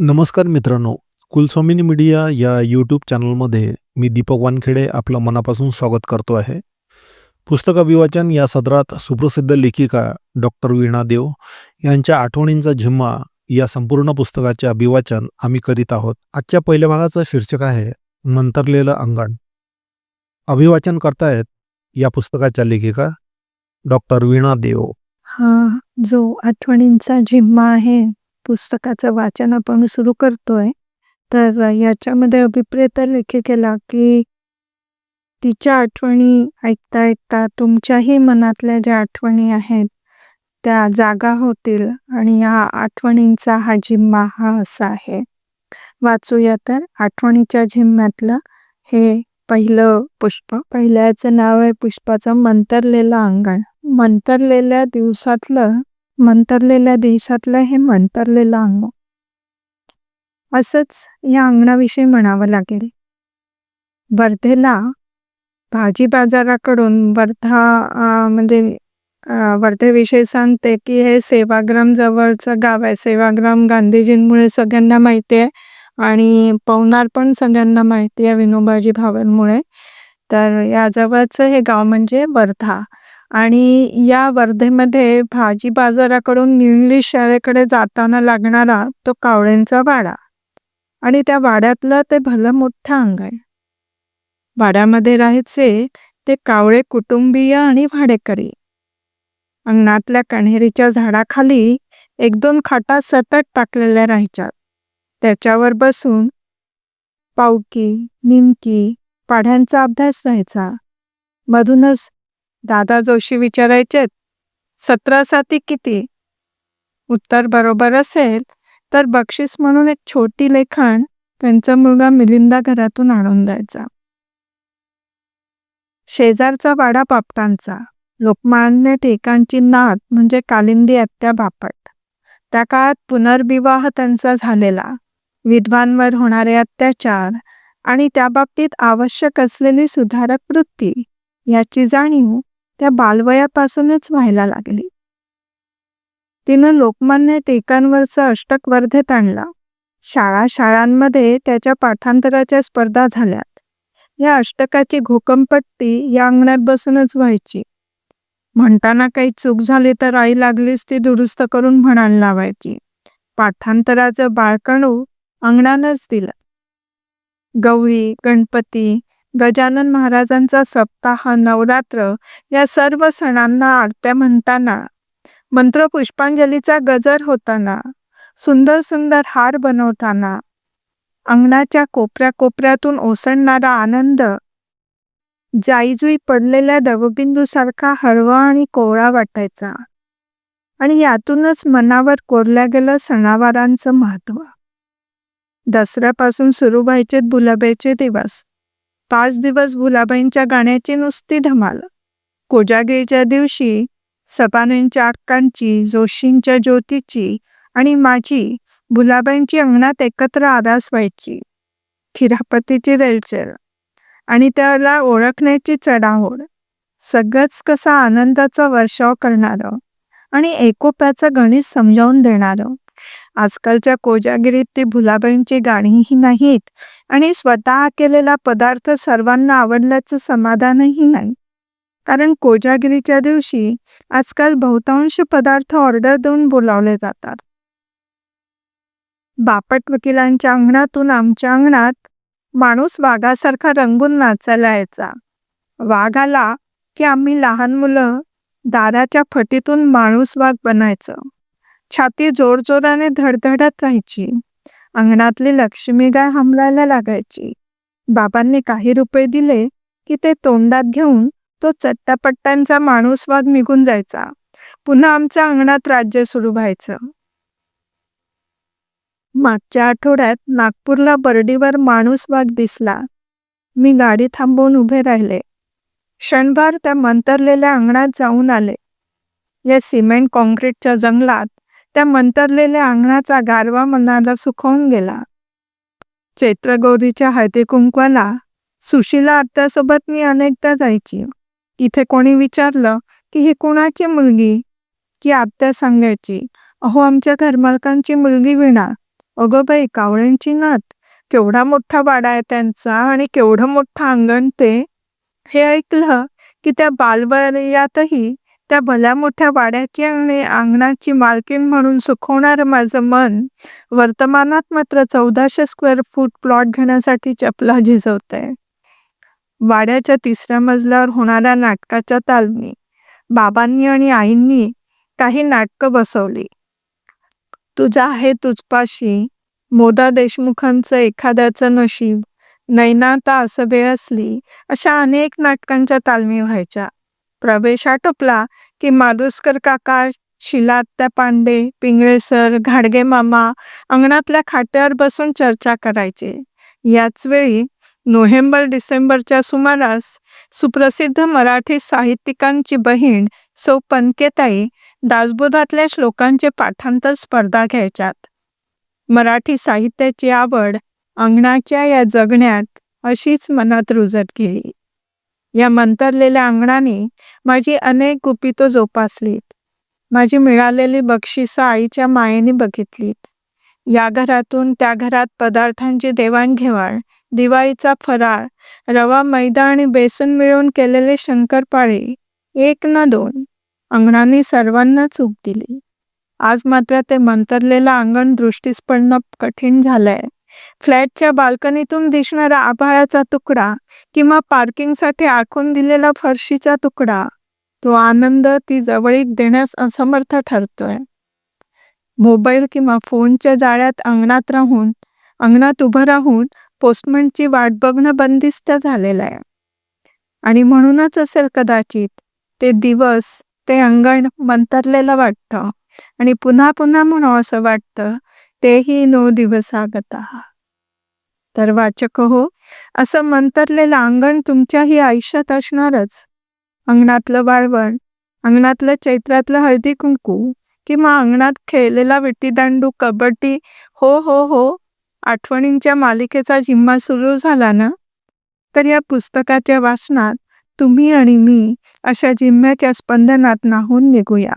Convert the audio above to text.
नमस्कार मित्रांनो कुलस्वामिनी मीडिया या यूट्यूब चॅनलमध्ये मी दीपक वानखेडे आपलं मनापासून स्वागत करतो आहे. पुस्तक अभिवाचन या सदरात सुप्रसिद्ध लेखिका डॉक्टर वीणा देव यांच्या आठवणींचा झिम्मा या संपूर्ण पुस्तकाचे अभिवाचन आम्ही करीत आहोत. आजच्या पहिल्या भागाचं शीर्षक आहे मंतरलेलं अंगण. अभिवाचन करतायत या पुस्तकाच्या लेखिका डॉक्टर वीणा देव. हा जो आठवणींचा जिम्मा आहे पुस्तकाचं वाचन आपण सुरू करतोय. तर याच्यामध्ये अभिप्रेत लेखिकेला की तिच्या आठवणी ऐकता ऐकता तुमच्याही मनातल्या ज्या आठवणी आहेत त्या जागा होतील आणि या आठवणींचा हा जिम्मा हा असा आहे. वाचूया तर आठवणीच्या झिम्म्यातलं हे पहिलं पुष्प. पहिल्याचं नाव आहे पुष्पाचं मंतरलेलं अंगण. मंतरलेल्या दिवसातलं मंतरलेल्या देशातलं हे मंतरलेलं अंग. असंच या अंगणाविषयी म्हणावं लागेल. वर्धेला भाजी बाजाराकडून वर्धा म्हणजे वर्धेविषयी सांगते की हे सेवाग्राम जवळचं गाव आहे. सेवाग्राम गांधीजींमुळे सगळ्यांना माहिती आहे आणि पवनार पण सगळ्यांना माहिती आहे विनोबाजी भावांमुळे. तर या जवळचं हे गाव म्हणजे वर्धा. आणि या वर्धेमध्ये भाजी बाजाराकडून इंग्लिश शाळेकडे जाताना लागणारा तो कावळ्यांचा वाडा. आणि त्या वाड्यातलं ते भलं मोठं अंग आहे. वाड्यामध्ये राहायचे ते कावळे कुटुंबीय आणि भाडेकरी. अंगणातल्या कण्हेरीच्या झाडाखाली एक दोन खाटा सतत टाकलेल्या राहायच्यात त्याच्यावर बसून पावकी निमकी पाढ्यांचा अभ्यास व्हायचा. मधूनच दादा जोशी विचारायचे सतरा साती किती? उत्तर बरोबर असेल तर बक्षीस म्हणून एक छोटी लेखण त्यांचा मुलगा मिलिंदा घरातून आणून द्यायचा. शेजारचा वाडा बापटांचा लोकमान्य टेकांची नात म्हणजे कालिंदी आत्या बापट. त्या काळात पुनर्विवाह त्यांचा झालेला विधवांवर होणारे अत्याचार आणि त्याबाबतीत आवश्यक असलेली सुधारक वृत्ती याची जाणीव त्या बालवयापासूनच व्हायला लागली. तिनं लोकमान्य टेकांवरचं अष्टक वर्धेत आणला. शाळा शाळांमध्ये त्याच्या पाठांतराच्या स्पर्धा झाल्यात. या अष्टकाची घोकंपट्टी या अंगणात बसूनच व्हायची. म्हणताना काही चूक झाली तर आई लागलीच ती दुरुस्त करून म्हणायला लावायची. पाठांतराचं बाळकणू अंगणानच दिलं. गौरी गणपती गजानन महाराजांचा सप्ताह नवरात्र या सर्व सणांना आरत्या म्हणताना मंत्र पुष्पांजलीचा गजर होताना सुंदर सुंदर हार बनवताना अंगणाच्या कोपऱ्या कोपऱ्यातून ओसंडणारा आनंद जाईजुई पडलेल्या दवबिंदूसारखा हळवा आणि कोवळा वाटायचा आणि यातूनच मनावर कोरल्या गेलं सणावारांचं महत्त्व दसऱ्यापासून सुरू व्हायचे बुलाब्याचे दिवस. पाच दिवस भुलाबाईंच्या गाण्याची नुसती धमाल. कोजागिरीच्या दिवशी सपानेंच्या अक्कांची जोशींच्या ज्योतीची आणि माझी भुलाबाईंची अंगणात एकत्र आरास व्हायची. खिरापतीची रेलचेल आणि त्याला ओळखण्याची चढाओढ. सगळंच कसा आनंदाचा वर्षाव करणारं आणि एकोप्याचं गणित समजावून देणारं. आजकालच्या कोजागिरीत ती भुलाबाईंची गाणीही नाहीत आणि स्वतः केलेला पदार्थ सर्वांना आवडल्याचं समाधानही नाही. कारण कोजागिरीच्या दिवशी आजकाल बहुतांश पदार्थ ऑर्डर देऊन बोलावले जातात. बापट वकिलांच्या अंगणातून आमच्या अंगणात माणूस वाघासारखा रंगून नाचायला यायचा. वाघ आला की आम्ही लहान मुलं दाराच्या फटीतून माणूस वाघ बनायचं. छाती जोरजोराने धडधडत राहायची. अंगणातली लक्ष्मी गाय हमलायला लागायची. बाबांनी काही रुपये दिले की ते तोंडात घेऊन तो चट्टापट्ट्यांचा माणूसवाद निघून जायचा. पुन्हा आमच्या अंगणात राज्य सुरू व्हायचं. मागच्या आठवड्यात नागपूरला बर्डीवर माणूस वाघ दिसला. मी गाडी थांबवून उभे राहिले. क्षणभर त्या मंतरलेल्या अंगणात जाऊन आले. या सिमेंट कॉन्क्रीटच्या जंगलात त्या मंतरलेल्या अंगणाचा गारवा मनाला सुखवून गेला. चैत्रगौरीच्या हळदी कुंकवाला सुशीला आत्यासोबत मी अनेकदा जायची. इथे कोणी विचारलं की ही कुणाची मुलगी? की आत्या सांगायची अहो आमच्या घरमालकांची मुलगी विणा. अगं बाई कावळ्यांची नात केवढा मोठा वाडा आहे त्यांचा आणि केवढं मोठं अंगण ते. हे ऐकलं की त्या बालवयातही त्या भल्या मोठ्या वाड्याची आणि अंगणाची मालकीण म्हणून सुखवणारं माझं मन वर्तमानात मात्र चौदाशे स्क्वेअर फूट प्लॉट घेण्यासाठी चपला झिजवतंय. वाड्याच्या तिसऱ्या मजल्यावर होणाऱ्या नाटकाच्या तालमी बाबांनी आणि आईंनी काही नाटकं बसवली. तुझा आहे तुझपाशी मोदा देशमुखांचं एखाद्याचं नशीब नैनाता असबे असली अशा अनेक नाटकांच्या तालमी व्हायच्या. प्रवेश आटोपला की मालुसकर काका शिलात्या पांडे पिंगळे सर घाडगे मामा अंगणातल्या खाट्यावर बसून चर्चा करायचे. याच वेळी नोव्हेंबर डिसेंबरच्या सुमारास सुप्रसिद्ध मराठी साहित्यिकांची बहीण सौ पनकेताई दासबोधातल्या श्लोकांचे पाठांतर स्पर्धा घ्यायच्यात. मराठी साहित्याची आवड अंगणाच्या या जगण्यात अशीच मनात रुजत गेली. या मंतरलेल्या अंगणाने माझी अनेक गुपितो जोपासलीत. माझी मिळालेली बक्षिसं आईच्या मायेने बघितलीत. या घरातून त्या घरात पदार्थांची देवाणघेवाण दिवाळीचा फराळ रवा मैदा आणि बेसन मिळवून केलेले शंकरपाळे एक ना दोन अंगणाने सर्वांना चूक दिली. आज मात्र ते मंतरलेलं अंगण दृष्टीस पडणं कठीण झालंय. फ्लॅटच्या बाल्कनीतून दिसणारा आभाळाचा तुकडा किंवा पार्किंगसाठी आखून दिलेला फरशीचा तुकडा तो आनंद ती जवळीक देण्यास असमर्थ ठरतोय. मोबाईल किंवा फोनच्या जाळ्यात अंगणात राहून अंगणात उभं राहून पोस्टमनची वाट बघणं बंदिस्त झालेलं आहे. आणि म्हणूनच असेल कदाचित ते दिवस ते अंगण मंतरलेलं वाटतं. आणि पुन्हा पुन्हा म्हणावं असं वाटतं तेही नो दिवसागता तर वाचक हो असं मंतरलेलं अंगण तुमच्याही आयुष्यात असणारच. अंगणातलं वाळवण अंगणातलं चैत्रातलं हळदी कुंकू किंवा अंगणात खेळलेला विटीदांडू कबड्डी हो हो हो आठवणींच्या मालिकेचा जिम्मा सुरू झाला ना? तर या पुस्तकाच्या वाचनात तुम्ही आणि मी अशा जिम्म्याच्या स्पंदनात नाहून निघूया.